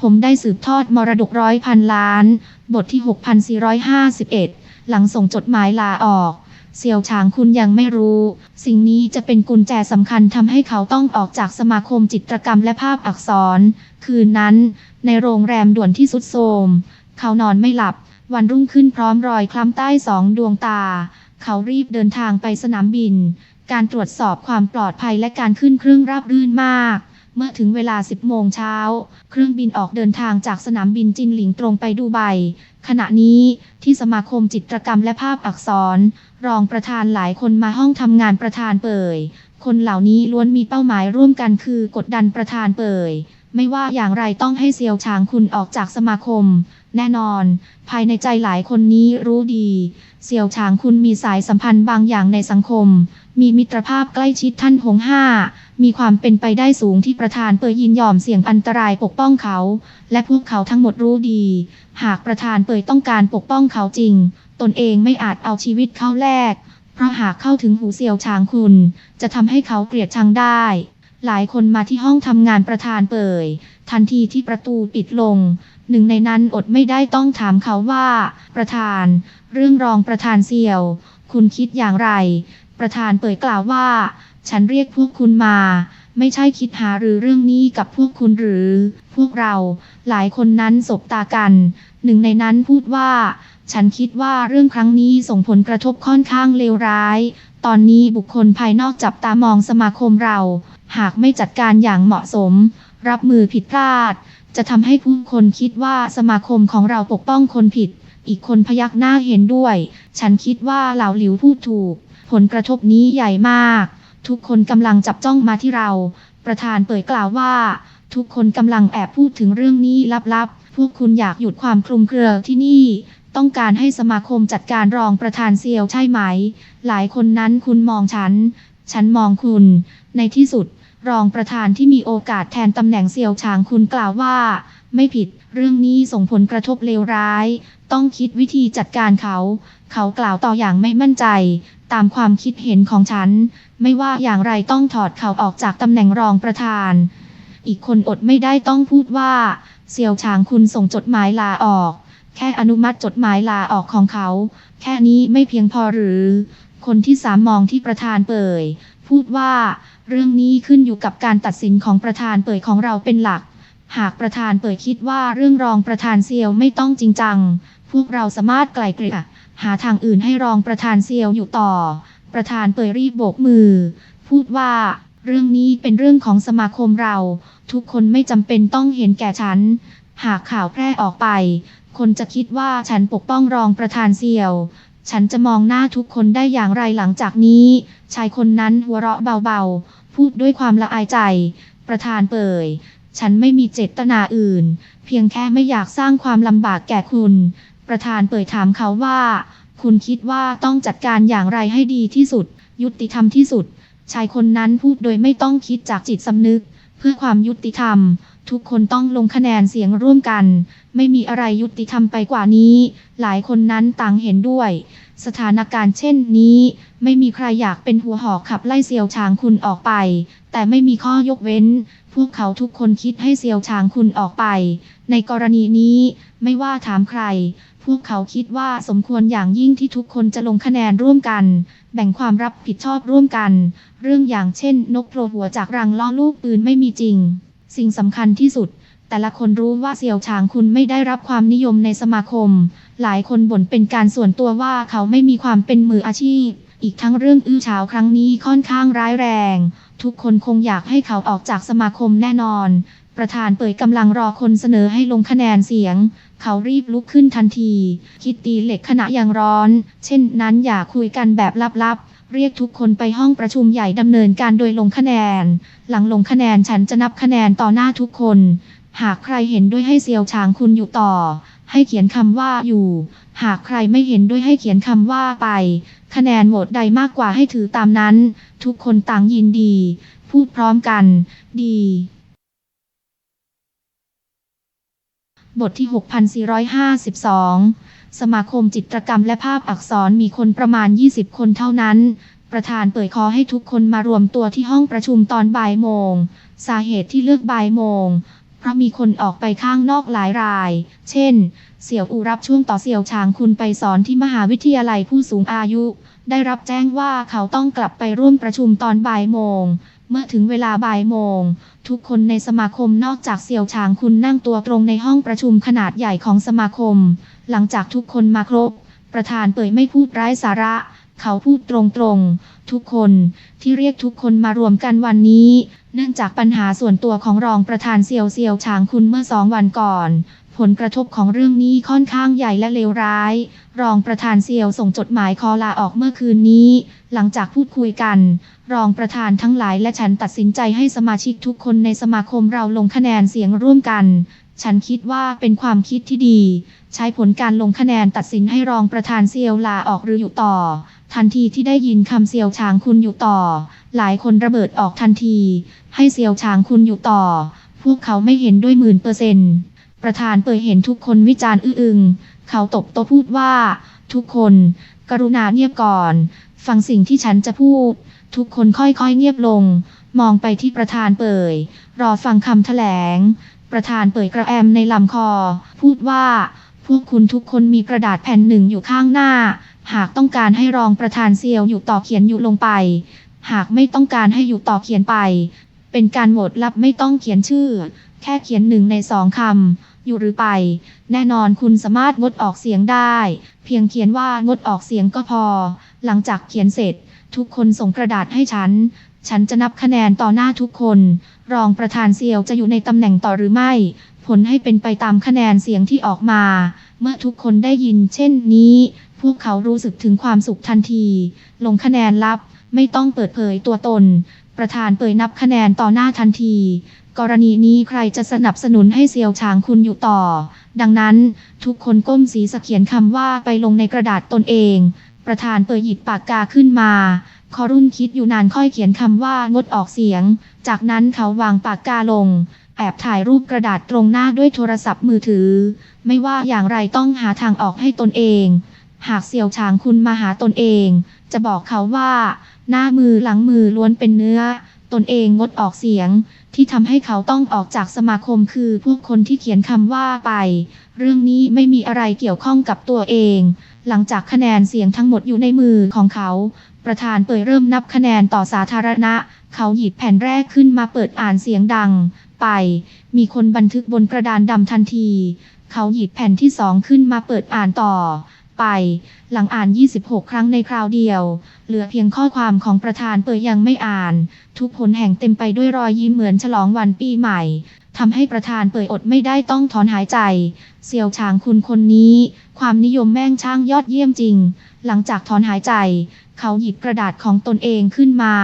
ผมได้สืบทอดมรดกร้อยพันล้าน บทที่ 6451 หลังส่งจดหมายลาออกเซียวฉางคุณยังไม่รู้ สิ่งนี้จะเป็นกุญแจสำคัญทำให้เขาต้องออกจากสมาคมจิตรกรรมและภาพอักษร คืนนั้น ในโรงแรมด่วนที่สุดโทมเขานอนไม่หลับ วันรุ่งขึ้นพร้อมรอยคล้ำใต้สองดวงตา เขารีบเดินทางไปสนามบิน การตรวจสอบความปลอดภัยและการขึ้นเครื่องราบรื่นมาก เมื่อถึงเวลา 10 โมงเช้า เครื่องบินออกเดินทางจากสนามบินจินหลิงตรงไปดูไบ ขณะนี้ที่สมาคมจิตรกรรมและภาพอักษร รองประธานหลายคนมาห้องทำงานประธานเปิดคนเหล่านี้ล้วนมีเป้าหมายร่วมกันคือกดดันประธานเปิดไม่ว่าอย่างไรต้องให้เซียวฉางคุณออกจากสมาคม แน่นอน ภายในใจหลายคนนี้รู้ดี เซียวฉางคุณมีสายสัมพันธ์บางอย่างในสังคม มีมิตรภาพใกล้ชิดท่านหงห้า มีความเป็นไปได้สูงที่ประธานเปยยินยอมเสี่ยงอันตรายปกป้องเขา และพวกเขาทั้งหมดรู้ดี หากประธานเปยต้องการปกป้องเขาจริง ตนเองไม่อาจเอาชีวิตเข้าแลกเพราะหากเข้าถึงหูเซียวฉางคุณ จะทำให้เขาเกลียดชังได้ หลายคนมาที่ห้องทำงานประธานเปยทันทีที่ประตูปิดลง หนึ่งในนั้นอดไม่ได้ต้องถามเขาว่า ประธาน เรื่องรองประธานเซียว คุณคิดอย่างไร ประธานเปยกล่าวว่า ฉันเรียกพวกคุณมา ไม่ใช่คิดหาหรือเรื่องนี้กับพวกคุณหรือ พวกเรา หลายคนนั้นสบตากัน หนึ่งในนั้นพูดว่า ฉันคิดว่าเรื่องครั้งนี้ส่งผลกระทบค่อนข้างเลวร้าย ตอนนี้บุคคลภายนอกจับตามองสมาคมเรา หากไม่จัดการอย่างเหมาะสม รับมือผิดพลาด จะทำให้ผู้คนคิดว่าสมาคมของเราปกป้องคนผิด อีกคนพยักหน้าเห็นด้วย ฉันคิดว่าเหล่าหลิวพูดถูก ผลกระทบนี้ใหญ่มาก ทุกคนกำลังจับจ้องมาที่เรา ประธานเปิดกล่าวว่า ทุกคนกำลังแอบพูดถึงเรื่องนี้ลับๆ พวกคุณอยากหยุดความคลุมเครือที่นี่ ต้องการให้สมาคมจัดการรองประธานเซียวใช่ไหม หลายคนนั้นคุณมองฉัน ฉันมองคุณ ในที่สุด รองประธานที่มีโอกาสแทนตำแหน่งเซียวฉางคุณกล่าวว่า ไม่ผิด เรื่องนี้ส่งผลกระทบเลวร้าย ต้องคิดวิธีจัดการเขา เขากล่าวต่ออย่างไม่มั่นใจ ตามความคิดเห็นของฉัน ไม่ว่าอย่างไรต้องถอดเขาออกจากตำแหน่งรองประธาน อีกคนอดไม่ได้ต้องพูดว่าเซียวฉางคุณส่งจดหมายลาออก แค่อนุมัติจดหมายลาออกของเขา แค่นี้ไม่เพียงพอหรือ คนที่สามมองที่ประธานเปิดพูดว่า เรื่องนี้ขึ้นอยู่กับการตัดสินของประธานเปิดของเราเป็นหลัก หากประธานเปิดคิดว่าเรื่องรองประธานเซียวไม่ต้องจริงจัง พวกเราสามารถไกล่เกลี่ย หาทางอื่นให้รองประธานเซียวอยู่ต่อ ประธานเปิดรีบโบกมือ พูดว่า เรื่องนี้เป็นเรื่องของสมาคมเรา ทุกคนไม่จำเป็นต้องเห็นแก่ฉัน หากข่าวแพร่ออกไป คนจะคิดว่าฉันปกป้องรองประธานเซียว ฉันจะมองหน้าทุกคนได้อย่างไรหลังจากนี้ ชายคนนั้นหัวเราะเบาๆ พูดด้วยความละอายใจ ประธานเปิดฉันไม่มีเจตนาอื่น เพียงแค่ไม่อยากสร้างความลำบากแก่คุณ ประธานเปิดถามเขาว่า คุณคิดว่าต้องจัดการอย่างไรให้ดีที่สุด ยุติธรรมที่สุด ชายคนนั้นพูดโดยไม่ต้องคิดจากจิตสำนึก เพื่อความยุติธรรม ทุกคนต้องลงคะแนนเสียงร่วมกัน ไม่มีอะไรยุติธรรมไปกว่านี้ หลายคนนั้นต่างเห็นด้วย สถานการณ์เช่นนี้ ไม่มีใครอยากเป็นหัวหอกขับไล่เซียวชางคุณออกไป แต่ไม่มีข้อยกเว้น พวกเขาทุกคนคิดให้เซียวชางคุณออกไป ในกรณีนี้ ไม่ว่าถามใคร พวกเขาคิดว่าสมควรอย่างยิ่งที่ทุกคนจะลงคะแนนร่วมกัน แบ่งความรับผิดชอบร่วมกัน เรื่องอย่างเช่น นกโผล่หัวจากรังล่อลูกปืนไม่มีจริง สิ่งสำคัญที่สุด แต่ละคนรู้ว่าเสี่ยวฉางคุณไม่ได้รับความนิยมในสมาคม หลายคนบ่นเป็นการส่วนตัวว่าเขาไม่มีความเป็นมืออาชีพ อีกทั้งเรื่องอื้อฉาวครั้งนี้ค่อนข้างร้ายแรง ทุกคนคงอยากให้เขาออกจากสมาคมแน่นอน ประธานเปิดกำลังรอคนเสนอให้ลงคะแนนเสียง เขารีบลุกขึ้นทันที คิดตีเหล็กขณะยังร้อน เช่นนั้นอย่าคุยกันแบบลับๆเรียกทุกคนไปห้องประชุมใหญ่ดำเนินการโดยลงคะแนน หลังลงคะแนนฉันจะนับคะแนนต่อหน้าทุกคน หากใครเห็นด้วยให้เซียวฉางคุณอยู่ต่อ ให้เขียนคำว่าอยู่ หากใครไม่เห็นด้วยให้เขียนคำว่าไป คะแนนโหวตใดมากกว่าให้ถือตามนั้น ทุกคนต่างยินดี พูดพร้อมกัน ดี บทที่ 6452 สมาคมจิตรกรรมและภาพอักษรมีคนประมาณ 20 คนเท่านั้นประธานเปิดคอให้ทุกคนมารวมตัวที่ห้องประชุมตอนบ่ายโมง สาเหตุที่เลือกบ่ายโมง เพเพราะมีคนออกไปข้างนอกหลายราย เช่น เสี่ยวอูรับช่วงต่อเสี่ยวชางคุณไปสอนที่มหาวิทยาลัยผู้สูงอายุ ได้รับแจ้งว่าเขาต้องกลับไปร่วมประชุมตอนบ่ายโมง เมื่อถึงเวลาบ่ายโมง ทุกคนในสมาคมนอกจากเสี่ยวชางคุณนั่งตัวตรงในห้องประชุมขนาดใหญ่ของสมาคม หลังจากทุกคนมาครบ ประธานเปิดไม่พูดไร้สาระ เขาพูดตรงๆ ทุกคนที่เรียกทุกคนมารวมกันวันนี้ เนื่องจากปัญหาส่วนตัวของรองประธานเซียวเซียวฉางคุณเมื่อสองวันก่อน ผลกระทบของเรื่องนี้ค่อนข้างใหญ่และเลวร้าย รองประธานเซียวส่งจดหมายขอลาออกเมื่อคืนนี้ หลังจากพูดคุยกัน รองประธานทั้งหลายและฉันตัดสินใจให้สมาชิกทุกคนในสมาคมเราลงคะแนนเสียงร่วมกันฉันคิดว่าเป็นความคิดที่ดี ใช้ผลการลงคะแนนตัดสินให้รองประธานเซียวลาออกหรืออยู่ต่อ ทันทีที่ได้ยินคำเซียวฉางคุณอยู่ต่อ หลายคนระเบิดออกทันที ให้เซียวฉางคุณอยู่ต่อ พวกเขาไม่เห็นด้วยหมื่นเปอร์เซ็นต์ประธานเปิดเห็นทุกคนวิจารณ์อื้ออึง เขาตบโต๊ะพูดว่า ทุกคน กรุณาเงียบก่อน ฟังสิ่งที่ฉันจะพูด ทุกคนค่อยๆเงียบลง มองไปที่ประธานเปิดรอฟังคำแถลง ประธานเปิดกระแอมในลำคอ พูดว่า พวกคุณทุกคนมีกระดาษแผ่นหนึ่งอยู่ข้างหน้า หากต้องการให้รองประธานเซียวอยู่ต่อเขียนอยู่ลงไป หากไม่ต้องการให้อยู่ต่อเขียนไป เป็นการโหวตลับไม่ต้องเขียนชื่อ แค่เขียนหนึ่งในสองคำอยู่หรือไป แน่นอนคุณสามารถงดออกเสียงได้ เพียงเขียนว่างดออกเสียงก็พอ หลังจากเขียนเสร็จ ทุกคนส่งกระดาษให้ฉัน ฉันจะนับคะแนนต่อหน้าทุกคน รองประธานเซียวจะอยู่ในตำแหน่งต่อหรือไม่ ผลให้เป็นไปตามคะแนนเสียงที่ออกมา เมื่อทุกคนได้ยินเช่นนี้ พวกเขารู้สึกถึงความสุขทันที ลงคะแนนลับ ไม่ต้องเปิดเผยตัวตน ประธานเปิดนับคะแนนต่อหน้าทันที กรณีนี้ใครจะสนับสนุนให้เซียวฉางคุณอยู่ต่อ ดังนั้น ทุกคนก้มสีสะเขียนคำว่าไปลงในกระดาษตนเอง ประธานเปิดหยิบปากกาขึ้นมา คอรุ่นคิดอยู่นานค่อยเขียนคำว่างดออกเสียง จากนั้นเขาวางปากกาลงแอบถ่ายรูปกระดาษตรงหน้าด้วยโทรศัพท์มือถือ ไม่ว่าอย่างไรต้องหาทางออกให้ตนเอง หากเสี่ยวฉางคุณมาหาตนเอง จะบอกเขาว่า หน้ามือหลังมือล้วนเป็นเนื้อ ตนเองงดออกเสียง ที่ทำให้เขาต้องออกจากสมาคมคือพวกคนที่เขียนคำว่าไป เรื่องนี้ไม่มีอะไรเกี่ยวข้องกับตัวเอง หลังจากคะแนนเสียงทั้งหมดอยู่ในมือของเขา ประธานเปิดเริ่มนับคะแนนต่อสาธารณะ เขาหยิบแผ่นแรกขึ้นมาเปิดอ่านเสียงดัง ไป มีคนบันทึกบนกระดานดำทันที เขาหยิบแผ่นที่สองขึ้นมาเปิดอ่านต่อ ไป หลังอ่าน 26 ครั้งในคราวเดียว เหลือเพียงข้อความของประธานเปิดยังไม่อ่าน ทุกผลแห่งเต็มไปด้วยรอยยิ้มเหมือนฉลองวันปีใหม่ทำให้ประธานเปิดอดไม่ได้ต้องถอนหายใจเซียวฉางคุณคนนี้ ความนิยมแม่งช่างยอดเยี่ยมจริง หลังจากถอนหายใจ เขาหยิบกระดาษของตนเองขึ้นมา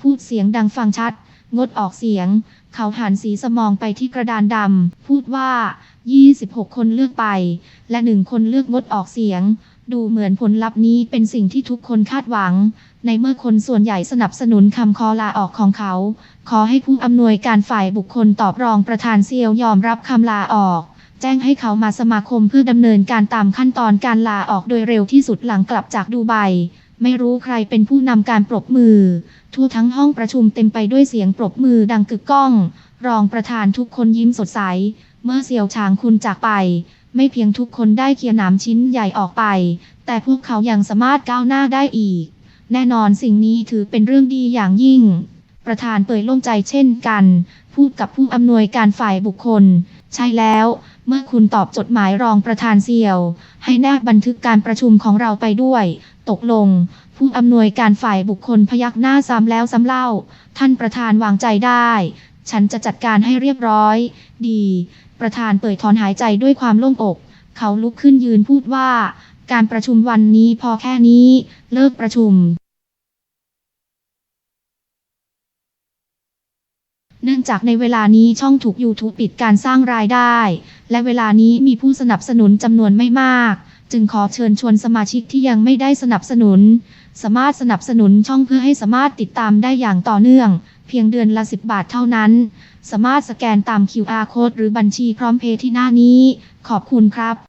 พูดเสียงดังฟังชัด งดออกเสียง เขาหันสีสมองไปที่กระดานดำพูดว่า 26 คนเลือกไป และหนึ่งคนเลือกงดออกเสียง ดูเหมือนผลลัพธ์นี้เป็นสิ่งที่ทุกคนคาดหวัง ในเมื่อคนส่วนใหญ่สนับสนุนคำคอลาออกของเขา ขอให้ผู้อำนวยการฝ่ายบุคคลตอบรองประธานเซียวยอมรับคำลาออก แจ้งให้เขามาสมาคมเพื่อดำเนินการตามขั้นตอนการลาออกโดยเร็วที่สุดหลังกลับจากดูไบไม่รู้ใครเป็นผู้นำการปรบมือ ทั่วทั้งห้องประชุมเต็มไปด้วยเสียงปรบมือดังกึกก้อง รองประธานทุกคนยิ้มสดใส เมื่อเซียวฉางคุณจากไป ไม่เพียงทุกคนได้เคลียร์หนามชิ้นใหญ่ออกไป แต่พวกเขายังสามารถก้าวหน้าได้อีก แน่นอนสิ่งนี้ถือเป็นเรื่องดีอย่างยิ่ง ประธานเปิดโล่งใจเช่นกัน พูดกับผู้อำนวยการฝ่ายบุคคล ใช่แล้วเมื่อคุณตอบจดหมายรองประธานเซียว ให้แนบบันทึกการประชุมของเราไปด้วย ตกลง ผู้อำนวยการฝ่ายบุคคลพยักหน้าซ้ำแล้วซ้ำเล่า ท่านประธานวางใจได้ ฉันจะจัดการให้เรียบร้อย ดี ประธานเปิดถอนหายใจด้วยความโล่งอก เขาลุกขึ้นยืนพูดว่า การประชุมวันนี้พอแค่นี้ เลิกประชุม เนื่องจากในเวลานี้ช่องถูก YouTube ปิดการสร้างรายได้ และเวลานี้มีผู้สนับสนุนจำนวนไม่มาก จึงขอเชิญชวนสมาชิกที่ยังไม่ได้สนับสนุน สามารถสนับสนุนช่องเพื่อให้สามารถติดตามได้อย่างต่อเนื่อง เพียงเดือนละ 10 บาทเท่านั้น สามารถสแกนตาม QR code หรือบัญชีพร้อมเพย์ที่หน้านี้ ขอบคุณครับ